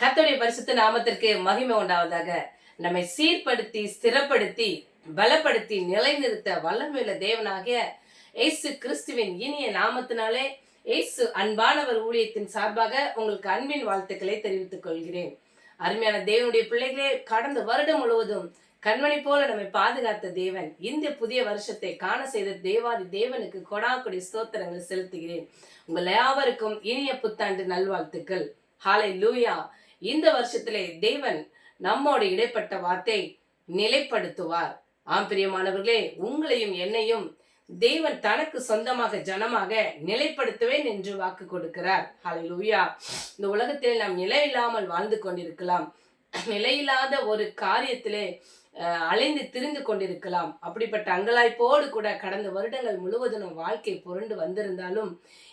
கத்தோடைய பரிசுத்த நாமத்திற்கு மகிமை உண்டாவதாக. நம்மை சீர்படுத்தி ஸ்திரப்படுத்தி பலப்படுத்தி நிலைநிறுத்த வல்லமையுள்ள தேவனாகிய ஏசு கிறிஸ்துவின் இனிய நாமத்தினாலே ஏசு அன்பானவர் ஊழியத்தின் சார்பாக உங்களுக்கு அன்பின் வாழ்த்துக்களை தெரிவித்துக் கொள்கிறேன். அருமையான தேவனுடைய பிள்ளைகளே கடந்த வருடம் முழுவதும் கண்மணி போல நம்மை பாதுகாத்த தேவன் இந்த புதிய வருஷத்தை காண செய்த தேவாதி தேவனுக்கு கொடாக்குடி ஸ்தோத்திரங்கள் செலுத்துகிறேன். உங்கள் யாவருக்கும் இனிய புத்தாண்டு நல்வாழ்த்துக்கள். ஹாலை லூயா இந்த வருஷத்திலே தேவன் நம்மோடு இடைப்பட்ட வார்த்தை நிலைப்படுத்துவார். ஆம் பிரியமானவர்களே உங்களையும் என்னையும் தேவன் தனக்கு சொந்தமாக ஜனமாக நிலைப்படுத்துவேன் என்று வாக்கு கொடுக்கிறார். ஹாலை இந்த உலகத்தில் நாம் நிலை இல்லாமல் வாழ்ந்து கொண்டிருக்கலாம். நிலையில்லாத ஒரு காரியத்திலே அஹ், அலைந்து திரிந்து கொண்டிருக்கலாம். அப்படிப்பட்ட அங்கலாய்ப்போடு கூட கடந்த வருடங்கள் முழுவதும் வாழ்க்கை புரண்டு வந்திருந்தாலும்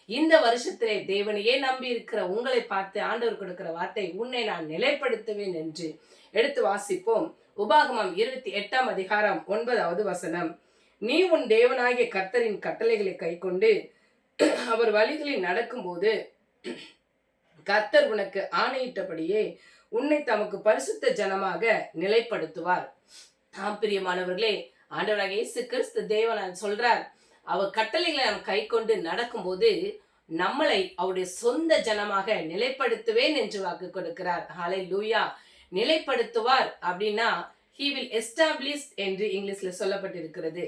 இந்த வருஷத்திலே தேவனையே நம்பி இருக்கிற உங்களை பார்த்து ஆண்டவர் கொடுக்கிற வார்த்தை உன்னை நான் நிலைப்படுத்துவேன் என்று எடுத்து வாசிப்போம். உபாகமம் இருபத்தி எட்டாம் அதிகாரம் ஒன்பதாவது வசனம். நீ உன் தேவனாகிய கர்த்தரின் கட்டளைகளை கைக்கொண்டு அவர் வழிகளில் நடக்கும்போது கர்த்தர் உனக்கு ஆணையிட்டபடியே உன்னை தமக்கு பரிசுத்த ஜனமாக நிலைப்படுத்துவார். ஆம் பிரியமானவர்களே ஆண்டவராக இயேசு கிறிஸ்து தேவன் சொல்றார் அவர் கட்டளைகளை நாம் கை கொண்டு நடக்கும்போது நம்மளை அவருடைய சொந்த ஜனமாக நிலைப்படுத்துவேன் என்று வாக்கு கொடுக்கிறார். ஹலை லூயா நிலைப்படுத்துவார் அப்படின்னா ஹி வில் எஸ்டாப்ளிஷ் என்று இங்கிலீஷ்ல சொல்லப்பட்டிருக்கிறது.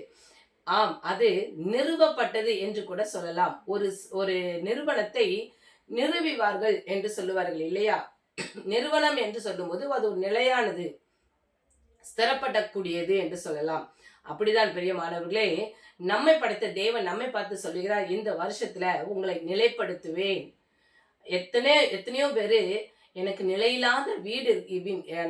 ஆம் அது நிறுவப்பட்டது என்று கூட சொல்லலாம். ஒரு ஒரு நிறுவனத்தை நிறுவிவார்கள் என்று சொல்லுவார்கள் இல்லையா? நிறுவனம் என்று சொல்லும்போது அது ஒரு நிலையானது ஸ்திரப்படக்கூடியது என்று சொல்லலாம். அப்படிதான் பெரிய மாணவர்களே. நம்மை படைத்த தேவன் நம்மை பார்த்து சொல்லுகிறார் இந்த வருஷத்துல உங்களை நிலைப்படுத்துவேன். எத்தனை எத்தனையோ பேரு எனக்கு நிலையில்லாத வீடு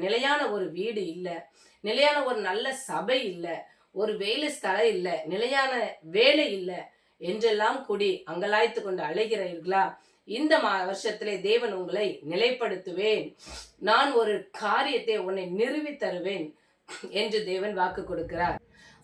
நிலையான ஒரு வீடு இல்லை நிலையான ஒரு நல்ல சபை இல்லை ஒரு வேலை ஸ்தலம் இல்லை நிலையான வேலை இல்லை என்றெல்லாம் கூடி அங்கலாய்த்து கொண்டு அழைகிறீர்களா இந்த மா வருஷத்திலே தேவன் உங்களை நிலைப்படுத்துவேன். நான் ஒரு காரியத்தை உன்னை நிறுவி தருவேன் என்று தேவன் வாக்கு கொடுக்கிறார்.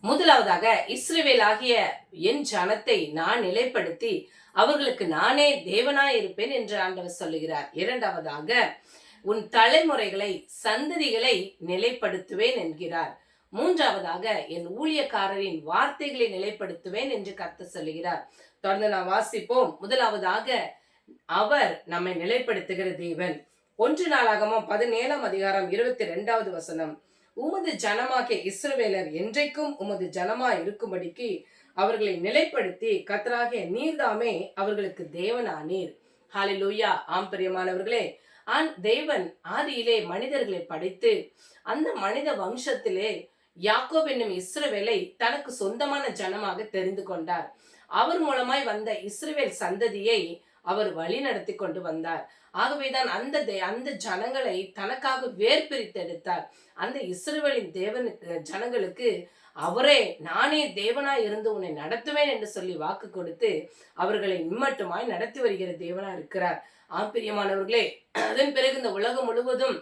முதலாவதாக இஸ்ரேவேல் ஆகிய என் ஜனத்தை நான் நிலைப்படுத்தி அவர்களுக்கு நானே தேவனாய் இருப்பேன் என்று ஆண்டவர் சொல்லுகிறார். இரண்டாவதாக உன் தலைமுறைகளை சந்ததிகளை நிலைப்படுத்துவேன் என்கிறார். மூன்றாவதாக என் ஊழியக்காரரின் வார்த்தைகளை நிலைப்படுத்துவேன் என்று கருத்து சொல்லுகிறார். தொடர்ந்து நாம் வாசிப்போம். முதலாவதாக அவர் நம்மை நிலைப்படுத்துகிற தேவன். ஒன்று நாளாகமோ பதினேழாம் அதிகாரம் இருபத்தி ரெண்டாவது வசனம். உமது ஜனமாகிய இஸ்ரவேலர் என்றைக்கும் உமது ஜனமாய் இருக்கும்படிக்கு அவர்களை நிலைப்படுத்தி கத்தராகிய நீர்தாமே அவர்களுக்கு தேவனானீர். ஹalleluya. ஆம் பிரியமானவர்களே ஆன் தேவன் ஆதியிலே மனிதர்களை படைத்து அந்த மனித வம்சத்திலே யாக்கோப் என்னும் இஸ்ரவேலை தனக்கு சொந்தமான ஜனமாக தெரிந்து கொண்டார். அவர் மூலமாய் வந்த இஸ்ரவேல் சந்ததியை அவர் வழி நடத்தி கொண்டு வந்தார். ஆகவேதான் அந்த தே- அந்த ஜனங்களை தனக்காக வேர் பிரித்தெடுத்தார் அந்த இஸ்ரவேலின் தேவனுக்கு ஜனங்களுக்கு அவரே நானே தேவனாய் இருந்து உன்னை நடத்துவேன் என்று சொல்லி வாக்கு கொடுத்து அவர்களை இம்மட்டுமாய் நடத்தி வருகிற தேவனா இருக்கிறார். ஆம்பிரியமானவர்களே அதன் பிறகு இந்த உலகம் முழுவதும்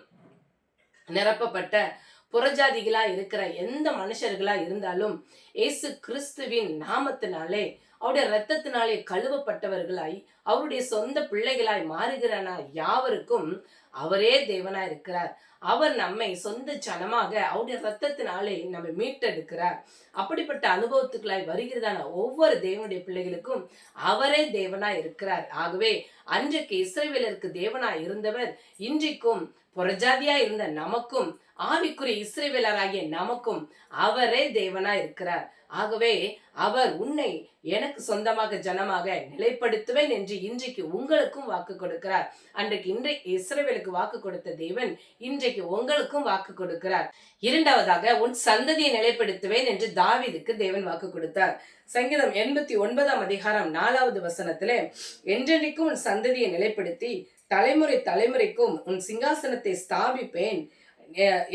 நிரப்பப்பட்ட புறஜாதிகளா இருக்கிற எந்த மனுஷர்களா இருந்தாலும் இயேசு கிறிஸ்துவின் நாமத்தினாலே அவருடைய இரத்தத்தினாலே கழுவப்பட்டவர்களாய் அவருடைய சொந்த பிள்ளைகளாய் மாறுகிறானா யாவருக்கும் அவரே தேவனா இருக்கிறார். அவர் நம்மை சொந்த ஜனமாக அவருடைய ரத்தத்தினாலே நம்மை மீட்டெடுக்கிறார். அப்படிப்பட்ட அனுபவத்துக்களாய் வருகிறதான ஒவ்வொரு தேவனுடைய பிள்ளைகளுக்கும் அவரே தேவனா இருக்கிறார். ஆகவே அன்றைக்கு இஸ்ரேவேலருக்கு தேவனா இருந்தவர் இன்றைக்கும் புறஜாதியா இருந்த நமக்கும் ஆவிக்குரிய இஸ்ரேவேலராகிய நமக்கும் அவரே தேவனா இருக்கிறார். ஆகவே அவர் உன்னை எனக்கு சொந்தமாக ஜனமாக நிலைப்படுத்துவேன் என்று இன்றைக்கு உங்களுக்கும் வாக்கு கொடுக்கிறார். அன்றைக்கு இன்றைக்கு இஸ்ரவேலுக்கு வாக்கு கொடுத்த தேவன் இன்றைக்கு உங்களுக்கும் வாக்கு கொடுக்கிறார். இரண்டாவதாக உன் சந்ததியை நிலைப்படுத்துவேன் என்று தாவீதுக்கு தேவன் வாக்கு கொடுத்தார். சங்கீதம் எண்பத்தி ஒன்பதாம் அதிகாரம் நாலாவது வசனத்திலே என்றென்றைக்கும் உன் சந்ததியை நிலைப்படுத்தி தலைமுறை தலைமுறைக்கும் உன் சிங்காசனத்தை ஸ்தாபிப்பேன்.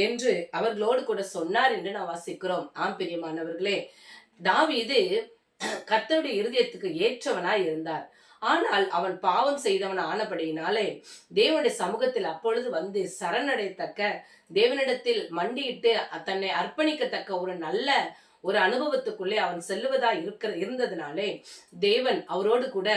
என்று அவர்களோடு கூட சொன்னார் என்று நான் வாசிக்கிறோம். ஆம் பிரியமானவர்களே தாவீது கர்த்தருடைய இருதயத்துக்கு ஏற்றவனாய் இருந்தார். ஆனால் அவன் பாவம் செய்தவன் ஆனபடியினாலே தேவனுடைய சமூகத்தில் அப்பொழுது வந்து சரணடைத்தக்க தேவனிடத்தில் மண்டியிட்டு தன்னை அர்ப்பணிக்கத்தக்க ஒரு நல்ல ஒரு அனுபவத்துக்குள்ளே அவன் செல்லுவதா இருக்கிற இருந்ததுனாலே தேவன் அவரோடு கூட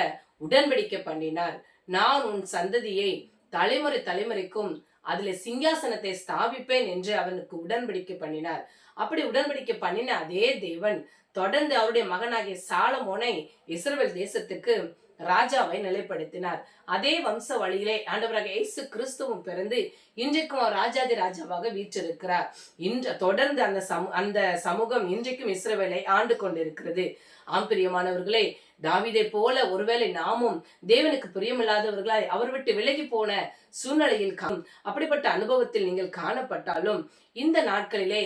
உடன்படிக்கை பண்ணினார். நான் உன் சந்ததியை தலைமுறை தலைமுறைக்கும் அதுல சிங்காசனத்தை ஸ்தாபிப்பேன் என்று அவனுக்கு உடன்படிக்கை பண்ணினார். அப்படி உடன்படிக்கை பண்ணின அதே தேவன் தொடர்ந்து அவருடைய மகனாகிய சாலமோனை இஸ்ரேல் தேசத்துக்கு ராஜாவை நிலைப்படுத்தினார். அதே வம்ச வழியிலே ஆண்டவராக இயேசு கிறிஸ்துவும் பிறந்து இன்றைக்கும் அவர் ராஜாதி ராஜாவாக வீற்றிருக்கிறார். இன்று தொடர்ந்து அந்த சமூ அந்த சமூகம் இன்றைக்கும் இஸ்ரேவேலை ஆண்டு கொண்டிருக்கிறது. ஆம்பிரியமானவர்களே தாவிதை போல ஒருவேளை நாமும் தேவனுக்கு பிரியமில்லாதவர்களாய் அவர் விட்டு விலகி போன சூழ்நிலையில் கம் அப்படிப்பட்ட அனுபவத்தில் நீங்கள் காணப்பட்டாலும் இந்த நாட்களிலே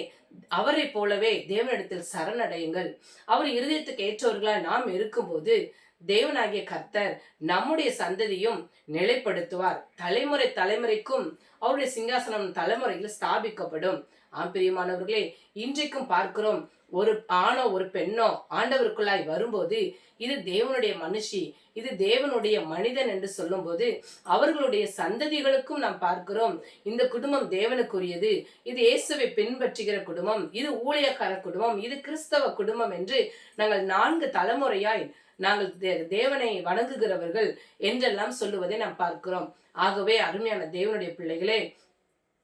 அவரை போலவே தேவனிடத்தில் சரணடையுங்கள். அவர் இருதயத்துக்கு ஏற்றவர்களாய் நாம் இருக்கும்போது தேவனாகிய கர்த்தர் நம்முடைய சந்ததியும் நிலைப்படுத்துவார். தலைமுறை தலைமுறைக்கும் அவருடைய சிங்காசனம் தலைமுறையில் ஸ்தாபிக்கப்படும். ஆம் பிரியமானவர்களே இன்றைக்கும் பார்க்கிறோம் ஒரு ஆணோ ஒரு பெண்ணோ ஆண்டவருக்குள்ளாய் வரும்போது இது தேவனுடைய மனுஷி இது தேவனுடைய மனிதன் என்று சொல்லும்போது அவர்களுடைய சந்ததிகளுக்கும் நாம் பார்க்கிறோம். இந்த குடும்பம் தேவனுக்குரியது. இது இயேசுவை பின்பற்றுகிற குடும்பம் இது ஊழியக்கார குடும்பம் இது கிறிஸ்தவ குடும்பம் என்று நாங்கள் நான்கு தலைமுறையாய் நாங்கள் தே- தேவனை வணங்குகிறவர்கள் என்றெல்லாம் சொல்லுவதை நாம் பார்க்கிறோம். ஆகவே அருமையான தேவனுடைய பிள்ளைகளே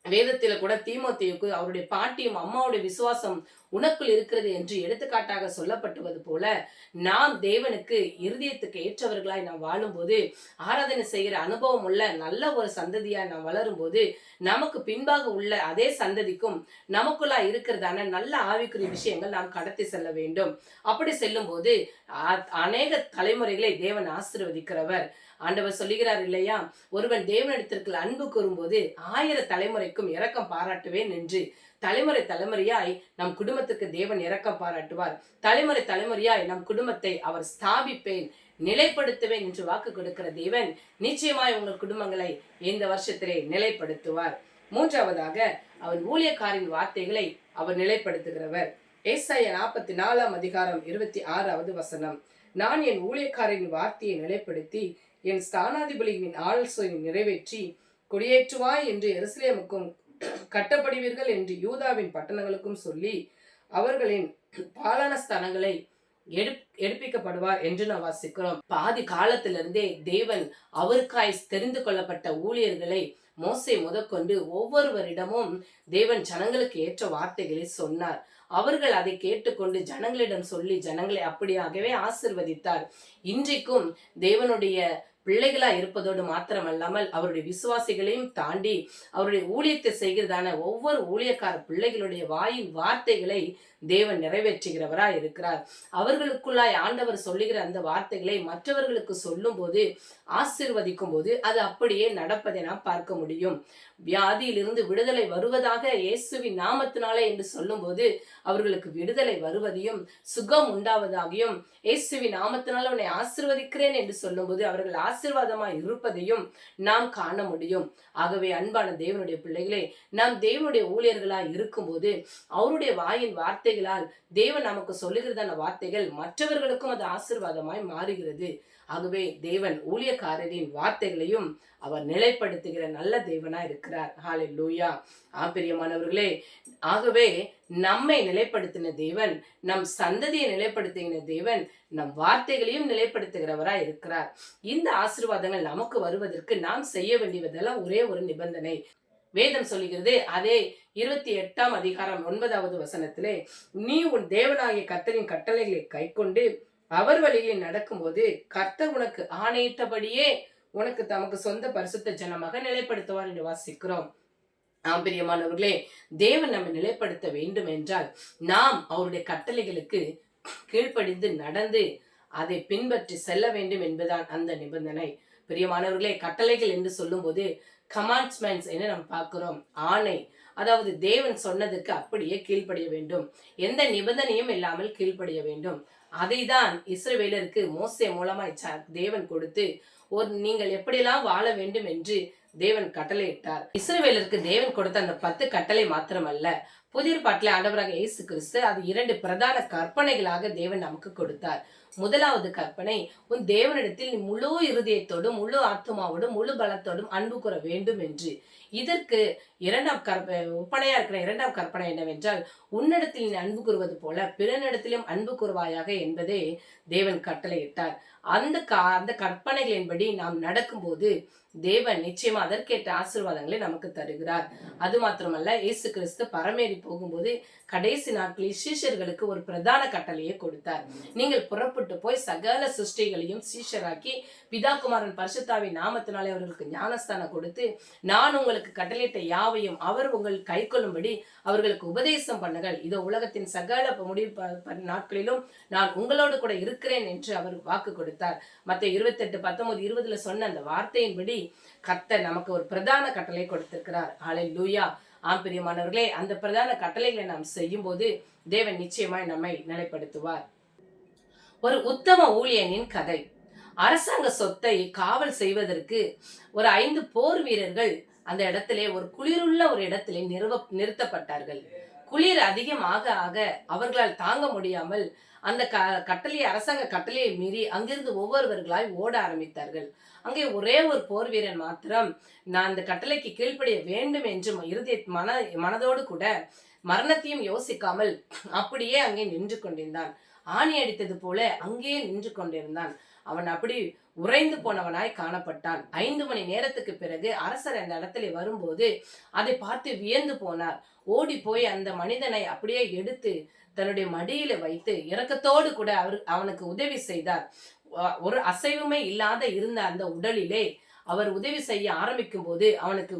வேதத்தில் கூட தீமோத்தேயுக்கு அவருடைய பாட்டியும் அம்மாவுடைய விசுவாசம் உனக்குள் இருக்கிறது என்று எடுத்துக்காட்டாக சொல்லப்பட்டுவது போல நாம் தேவனுக்கு இருதயத்துக்கு ஏற்றவர்களாய் நாம் வாழும்போது ஆராதனை செய்கிற அனுபவம் உள்ள நல்ல ஒரு சந்ததியாய் நாம் வளரும்போது நமக்கு பின்பாக உள்ள அதே சந்ததிக்கும் நமக்குள்ளா இருக்கிறதான நல்ல ஆவிக்குரிய விஷயங்கள் நாம் கடத்தி செல்ல வேண்டும். அப்படி செல்லும் போது அநேக தலைமுறைகளை தேவன் ஆசிர்வதிக்கிறவர். ஆண்டவர் சொல்லுகிறார் இல்லையா? ஒருவன் தேவனிடத்திற்கு அன்பு கூறும்போது ஆயிர தலைமுறைக்கும் இரக்கம் பாராட்டுவேன் என்று. தலைமுறை தலைமுறையாய் நம் குடும்பத்துக்கு தேவன் இரக்கம் பாராட்டுவார். தலைமுறை தலைமுறையாய் நம் குடும்பத்தை அவர் ஸ்தாபிப்பேன் நிலைப்படுத்துவேன் என்று வாக்கு கொடுக்கிற தேவன் நிச்சயமாய் உங்கள் குடும்பங்களை இந்த வருஷத்திலே நிலைப்படுத்துவார். மூன்றாவதாக அவன் ஊழியக்காரின் வார்த்தைகளை அவர் நிலைப்படுத்துகிறவர். ஏசாயா நாற்பத்தி நாலாம் அதிகாரம் இருபத்தி ஆறாவது வசனம். நான் என் ஊழியக்காரின் வார்த்தையை நிலைப்படுத்தி என் ஸ்தானாதிபதியின் ஆலோசனை நிறைவேற்றி குடியேற்றுவாய் என்று எருசலேமுக்கும் கட்டப்படுவீர்கள் என்று யூதாவின் பட்டணங்களுக்கும் சொல்லி அவர்களின் பாலான ஸ்தலங்களை எடுப் எடுப்பிக்கப்படுவார் என்று நாம் வாசிக்கிறோம். பாதி காலத்திலிருந்தே தேவன் அவருக்காய் தெரிந்து கொள்ளப்பட்ட ஊழியர்களை மோசை முதற்கொண்டு ஒவ்வொருவரிடமும் தேவன் ஜனங்களுக்கு ஏற்ற வார்த்தைகளை சொன்னார். அவர்கள் அதை கேட்டுக்கொண்டு ஜனங்களிடம் சொல்லி ஜனங்களை அப்படியாகவே ஆசிர்வதித்தார். இன்றைக்கும் தேவனுடைய பிள்ளைகளா இருப்பதோடு மாத்திரமல்லாமல் அவருடைய விசுவாசிகளையும் தாண்டி அவருடைய ஊழியத்தை செய்கிறதான ஒவ்வொரு ஊழியக்கார பிள்ளைகளுடைய வாயின் வார்த்தைகளை தேவன் நிறைவேற்றுகிறவராய் இருக்கிறார். அவர்களுக்குள்ளாய் ஆண்டவர் சொல்லுகிற அந்த வார்த்தைகளை மற்றவர்களுக்கு சொல்லும் போது ஆசிர்வதிக்கும் போது அது அப்படியே நடப்பதை நாம் பார்க்க முடியும். வியாதியிலிருந்து விடுதலை வருவதாக இயேசுவின் நாமத்தினாலே என்று சொல்லும்போது அவர்களுக்கு விடுதலை வருவதையும் சுகம் உண்டாவதாகியும் இயேசுவின் நாமத்தினால் அவனை ஆசிர்வதிக்கிறேன் என்று சொல்லும்போது அவர்கள் ஆசிர்வாதமாய் இருப்பதையும் நாம் காண முடியும். ஆகவே அன்பான தேவனுடைய பிள்ளைகளே நாம் தேவனுடைய ஊழியர்களாய் இருக்கும்போது அவருடைய வாயின் வார்த்தை வார்த்தைகளால் தேவன் நமக்கு சொல்லுகிறதான வார்த்தைகள் மற்றவர்களுக்கும் அது ஆசிர்வாதமாய் மாறுகிறது. ஆகவே தேவன் ஊழியக்காரரின் வார்த்தைகளையும் அவர் நிலைப்படுத்துகிற நல்ல தேவனா இருக்கிறார். ஹாலே லூயா ஆபிரியமானவர்களே ஆகவே நம்மை நிலைப்படுத்தின தேவன் நம் சந்ததியை நிலைப்படுத்துகிற தேவன் நம் வார்த்தைகளையும் நிலைப்படுத்துகிறவரா இருக்கிறார். இந்த ஆசிர்வாதங்கள் நமக்கு வருவதற்கு நாம் செய்ய வேண்டியதெல்லாம் ஒரே ஒரு நிபந்தனை. வேதம் சொல்லுகிறது அதே இருபத்தி எட்டாம் அதிகாரம் ஒன்பதாவது வசனத்திலே நீ உன் தேவனாகிய கர்த்தரின் கட்டளைகளை கைக்கொண்டு அவர் வழியில் நடக்கும்போது கர்த்தர் உனக்கு ஆணையிட்டபடியே உனக்கு தமக்கு சொந்த பரிசுத்த ஜனமாக நிலைப்படுத்துவார் என்று வாசிக்கிறோம். ஆம் பிரியமானவர்களே தேவன் நம்மை நிலைப்படுத்த வேண்டும் என்றால் நாம் அவருடைய கட்டளைகளுக்கு கீழ்ப்படிந்து நடந்து அதை பின்பற்றி செல்ல வேண்டும் என்பதுதான் அந்த நிபந்தனை. பிரியமானவர்களே கட்டளைகள் என்று சொல்லும்போது கமாண்ட்ஸ்மெண்ட்ஸ் என்று நாம் பார்க்கிறோம். ஆணை அதாவது தேவன் சொன்னதுக்கு அப்படியே கீழ்ப்படிய வேண்டும். எந்த நிபந்தனையும் இல்லாமல் கீழ்ப்படிய வேண்டும். அதை தான் இஸ்ரவேலருக்கு மோசே மூலமாய் தேவன் கொடுத்து ஒரு நீங்கள் எப்படியெல்லாம் வாழ வேண்டும் என்று தேவன் கட்டளையிட்டார். இஸ்ரவேலருக்கு தேவன் கொடுத்த அந்த பத்து கட்டளை மாத்திரமல்ல. புதிய பாட்டில் ஆண்டவராக இயேசு கிறிஸ்து அது இரண்டு பிரதான கற்பனைகளாக தேவன் நமக்கு கொடுத்தார். முதலாவது கற்பனை உன் தேவனிடத்தில் முழு இருதயத்தோடும் முழு ஆத்மாவோடும் முழு பலத்தோடும் அன்பு கூற வேண்டும் என்று. இதற்கு இரண்டாம் கற்ப ஒப்பனையா இருக்கிற இரண்டாம் கற்பனை என்னவென்றால் உன்னிடத்தில் நீ அன்பு கூறுவது போல பிறனிடத்திலும் அன்பு கூறுவாயாக என்பதே தேவன் கட்டளையிட்டார். அந்த கா அந்த கற்பனைகளின்படி நாம் நடக்கும்போது தேவன் நிச்சயமா அதற்கேற்ற ஆசீர்வாதங்களை நமக்கு தருகிறார். அது மாத்திரமல்ல இயேசு கிறிஸ்து பரமேறி போகும்போது கடைசி நாட்களில் சீஷர்களுக்கு ஒரு பிரதான கட்டளையை கொடுத்தார். நீங்கள் புறப்பட்டு போய் சகல சிருஷ்டிகளையும் சீஷராக்கி பிதா குமாரன் பரிசுத்தாவின் நாமத்தினாலே அவர்களுக்கு ஞானஸ்தானம் கொடுத்து நான் உங்களுக்கு கட்டளையிட்ட யாவையும் அவர் உங்கள் கை கொள்ளும்படி அவர்களுக்கு உபதேசம் பண்ணுங்கள். இதோ உலகத்தின் சகல முடிவு நாட்களிலும் நான் உங்களோடு கூட இருக்கிறேன் என்று அவர் வாக்கு கொடுத்தார். மத்த இருபத்தெட்டு பத்தொன்பது இருபதுல சொன்ன அந்த வார்த்தையின்படி கத்த நமக்கு ஒரு பிரதான கட்டளை கொடுத்திருக்கிறார். ஆலை லூயா ஆம் பிரியமானவர்களே அந்த பிரதான கட்டளைகளை நாம் செய்யும் போது தேவன் நிச்சயமாய் நம்மை நிலைப்படுத்துவார். ஒரு உத்தம ஊழியனின் கதை. அரசாங்க சொத்தை காவல் செய்வதற்கு ஒரு ஐந்து போர் வீரர்கள் அந்த இடத்திலே ஒரு குளிருள்ள ஒரு இடத்திலே நிறுவ நிறுத்தப்பட்டார்கள். குளிர் அதிகமாக ஆக அவர்களால் தாங்க முடியாமல் அந்த க கட்டளையை அரசாங்க கட்டளையை மீறி அங்கிருந்து ஒவ்வொருவர்களாய் ஓட ஆரம்பித்தார்கள். அங்கே ஒரே ஒரு போர் வீரன் மாத்திரம் நான் அந்த கட்டளைக்கு கீழ்ப்படிய வேண்டும் என்று இறுதி மன மனதோடு கூட மரணத்தையும் யோசிக்காமல் அப்படியே அங்கே நின்று கொண்டிருந்தான். ஆணி அடித்தது போல அங்கேயே நின்று கொண்டிருந்தான். அவன் அப்படி உறைந்து போனவனாய் காணப்பட்டான். ஐந்து மணி நேரத்துக்கு பிறகு அரசர் அந்த இடத்துல வரும்போது அதை பார்த்து வியந்து போனார். ஓடி போய் அந்த மனிதனை அப்படியே எடுத்து தன்னுடைய மடியில வைத்து இரக்கத்தோடு கூட அவர் அவனுக்கு உதவி செய்தார். ஒரு அசைவுமே இல்லாத இருந்த அந்த உடலிலே அவர் உதவி செய்ய ஆரம்பிக்கும் போது அவனுக்கு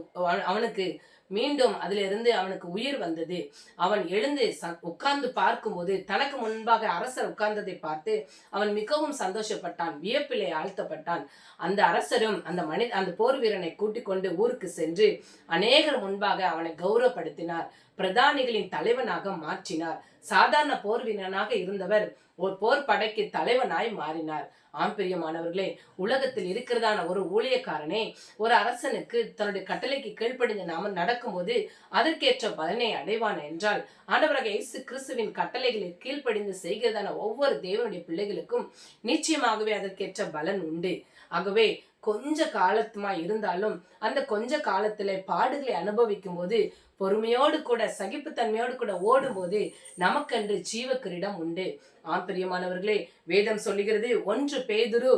அவனுக்கு மீண்டும் அதிலிருந்து அவனுக்கு உயிர் வந்தது. அவன் எழுந்து ச- உட்கார்ந்து பார்க்கும்போது தனக்கு முன்பாக அரசர் உட்கார்ந்ததை பார்த்து அவன் மிகவும் சந்தோஷப்பட்டான் வியப்பிலே ஆழ்த்தப்பட்டான். அந்த அரசரும் அந்த மனித அந்த போர் வீரனை கூட்டிக் கொண்டு ஊருக்கு சென்று அநேகர் முன்பாக அவனை கௌரவப்படுத்தினார். பிரதானிகளின் தலைவனாக மாற்றினார். சாதாரண போர் வீரனாக இருந்தவர் ஒரு போர் படைக்கு தலைவனாய் மாறினார். ஆம் பிரியமானவர்களே உலகத்தில் இருக்கிறதான ஒரு ஊழியக்காரனே ஒரு அரசனுக்கு தன்னுடைய கட்டளைக்கு கீழ்ப்படிந்து நாம நடக்கும்போது அதற்கேற்ற பலனை அடைவான் என்றால் ஆண்டவராக இயேசு கிறிஸ்துவின் கட்டளைகளை கீழ்ப்படிந்து செய்கிறதான ஒவ்வொரு தேவனுடைய பிள்ளைகளுக்கும் நிச்சயமாகவே அதற்கேற்ற பலன் உண்டு. ஆகவே கொஞ்ச காலத்துமா இருந்தாலும் அந்த கொஞ்ச காலத்துல பாடுகளை அனுபவிக்கும் போது பொறுமையோடு கூட சகிப்புத்தன்மையோடு கூட ஓடும்போது நமக்கென்று ஜீவ கிரீடம் உண்டு. ஆம் பிரியமானவர்களே வேதம் சொல்லுகிறது ஒன்று பேதுரு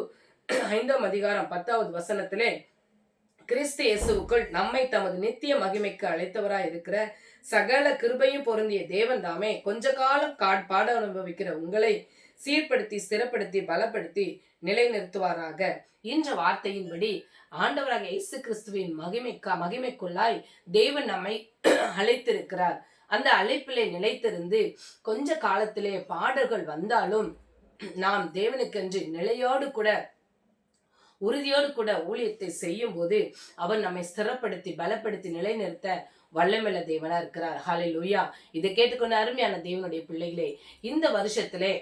ஐந்தாம் அதிகாரம் பத்தாவது வசனத்திலே கிறிஸ்து இயேசுக்குள் நம்மை தமது நித்திய மகிமைக்கு அழைத்தவராய் இருக்கிற சகல கிருபையும் பொருந்திய தேவன் தாமே கொஞ்ச காலம் காட் பாட அனுபவிக்கிற உங்களை சீர்படுத்தி ஸ்திரப்படுத்தி பலப்படுத்தி நிலைநிறுத்துவாராக. என்ற வார்த்தையின்படி ஆண்டவராக இயேசு கிறிஸ்துவின் மகிமைக்கா மகிமைக்குள்ளாய் தேவன் நம்மை அழைத்திருக்கிறார். அந்த அழைப்பிலே நிலைத்திருந்து கொஞ்ச காலத்திலே பாடல்கள் வந்தாலும் நாம் தேவனுக்கென்று நிலையோடு கூட உறுதியோடு கூட ஊழியத்தை செய்யும் போது அவர் நம்மை ஸ்திரப்படுத்தி பலப்படுத்தி நிலைநிறுத்த வல்லமில்ல தேவனா இருக்கிறார். ஹாலே லூயா இதை கேட்டுக்கொண்ட அருமையான தேவனுடைய பிள்ளைகளே இந்த வருஷத்திலே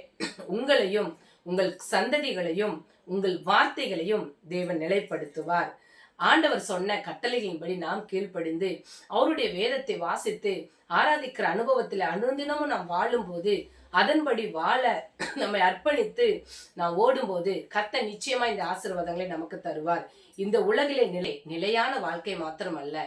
உங்களையும் உங்கள் சந்ததிகளையும் உங்கள் வார்த்தைகளையும் தேவன் நிலைப்படுத்துவார். ஆண்டவர் சொன்ன கட்டளைகளின்படி நாம் கீழ்ப்படிந்து அவருடைய வேதத்தை வாசித்து ஆராதிக்கிற அனுபவத்தில் அனுதினமும் நாம் வாழும்போது அதன்படி வாழ நம்மை அர்ப்பணித்து நாம் ஓடும்போது கத்த நிச்சயமா இந்த ஆசீர்வாதங்களை நமக்கு தருவார். இந்த உலகிலே நிலை நிலையான வாழ்க்கை மாத்திரமல்ல.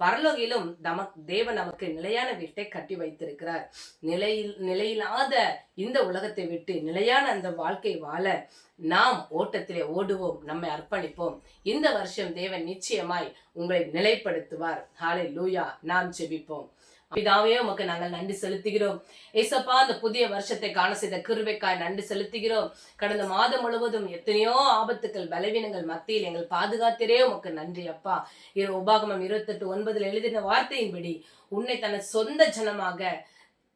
பரலோகிலும் நமக்கு தேவன் நமக்கு நிலையான வீட்டை கட்டி வைத்திருக்கிறார். நிலையில் நிலையில்லாத இந்த உலகத்தை விட்டு நிலையான அந்த வாழ்க்கை வாழ நாம் ஓட்டத்திலே ஓடுவோம் நம்மை அர்ப்பணிப்போம். இந்த வருஷம் தேவன் நிச்சயமாய் உங்களை நிலைப்படுத்துவார். ஹாலை லூயா நாம் ஜெபிப்போம். பிதாவே உமக்கு நாங்கள் நன்றி செலுத்துகிறோம். ஏசப்பா இந்த புதிய வருஷத்தை காண செய்த கிருபைக்காய் நன்றி செலுத்துகிறோம். கடந்த மாதம் முழுவதும் எத்தனையோ ஆபத்துக்கள் பலவீனங்கள் மத்தியில் எங்கள் பாதுகாத்திரே உமக்கு நன்றி அப்பா. இரு உபாகமம் இருபத்தெட்டு ஒன்பதில் எழுதின வார்த்தையின்படி உன்னை தனது சொந்த ஜனமாக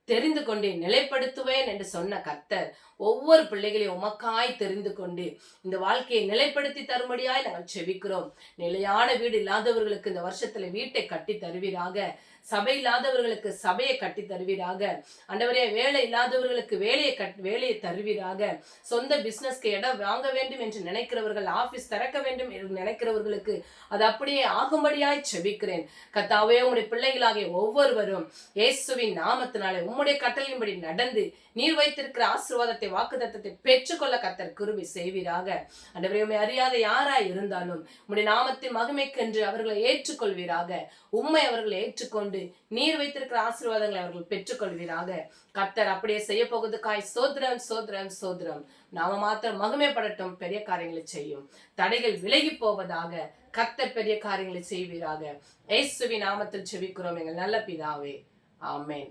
தெரிந்து கொண்டு நிலைப்படுத்துவேன் என்று சொன்ன கர்த்தர் ஒவ்வொரு பிள்ளைகளையும் உமக்காய் தெரிந்து கொண்டு இந்த வாழ்க்கையை நிலைப்படுத்தி தரும்படியாய் நாங்கள் செவிக்கிறோம் நிலையான வீடு இல்லாதவர்களுக்கு இந்த வருஷத்துல வீட்டை கட்டி தருவீராக சபை இல்லாதவர்களுக்கு சபையை கட்டி தருவீராக. ஆண்டவரே வேலை இல்லாதவர்களுக்கு வேலையை கட் வேலையை தருவீராக. சொந்த பிசினஸ்க்கு இடம் வாங்க வேண்டும் என்று நினைக்கிறவர்கள் ஆபீஸ் திறக்க வேண்டும் என்று நினைக்கிறவர்களுக்கு அது அப்படியே ஆகும்படியாய் செபிக்கிறேன். கத்தாவே உங்களுடைய பிள்ளைகளாகிய ஒவ்வொருவரும் இயேசுவின் நாமத்தினாலே உம்முடைய கட்டளையின்படி நடந்து நீர் வைத்திருக்கிற ஆசீர்வாதத்தை வாக்குத்தத்தத்தை பெற்றுக்கொள்ள கத்தர் குருவி செய்வீராக. ஆண்டவரே உண்மை அறியாத யாராய் இருந்தாலும் உம்முடைய நாமத்தின் மகிமைக்கென்று அவர்களை ஏற்றுக்கொள்வீராக. உண்மை அவர்களை ஏற்றுக்கொண்டு நீர் வைத்திருக்கிற ஆசீர்வாதங்களை அவர்கள் பெற்றுக்கொள்வீராக. கத்தர் அப்படியே செய்ய போகுதுக்காய். சோதரம் சோதரம் சோதரம். நாம மாத்திரம் மகிமைப்படட்டும். பெரிய காரியங்களை செய்யும். தடைகள் விலகி போவதாக கத்தர் பெரிய காரியங்களை செய்வீராக. ஏசுவி நாமத்தில் செவிக்கிறோம் எங்கள் நல்ல பிதாவே. ஆமேன்.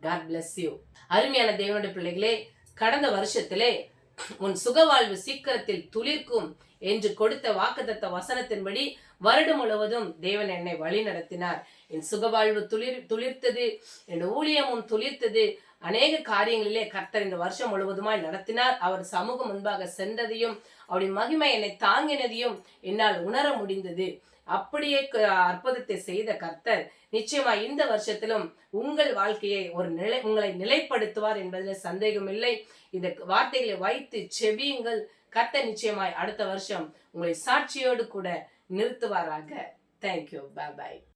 காட் பிளஸ் யூ அருமையான தேவனுடைய பிள்ளைகளே கடந்த வருஷத்திலே உன் சுகவாழ்வு சீக்கிரத்தில் துளிர்க்கும் என்று கொடுத்த வாக்குத்தத்த வசனத்தின்படி வருடம் முழுவதும் தேவன் என்னை வழி நடத்தினார் என் சுகவாழ்வு துளிர் துளிர்த்தது என் ஊழியமும் துளிர்த்தது. அநேக காரியங்களிலே கர்த்தர் இந்த வருஷம் முழுவதுமாய் நடத்தினார். அவர் சமூகம் முன்பாக சென்றதையும் அவருடைய மகிமை என்னை தாங்கினதையும் என்னால் உணர முடிந்தது. அப்படியே க- அற்புதத்தை செய்த கர்த்தர் நிச்சயமா இந்த வருஷத்திலும் உங்கள் வாழ்க்கையை ஒரு நிலை உங்களை நிலைப்படுத்துவார் என்பதில் சந்தேகமில்லை இந்த வார்த்தைகளை வைத்து செவியுங்கள் கர்த்தர் நிச்சயமாய் அடுத்த வருஷம் உங்களை சாட்சியோடு கூட நிறுத்துவாராக. தேங்க்யூ பாய் பாய்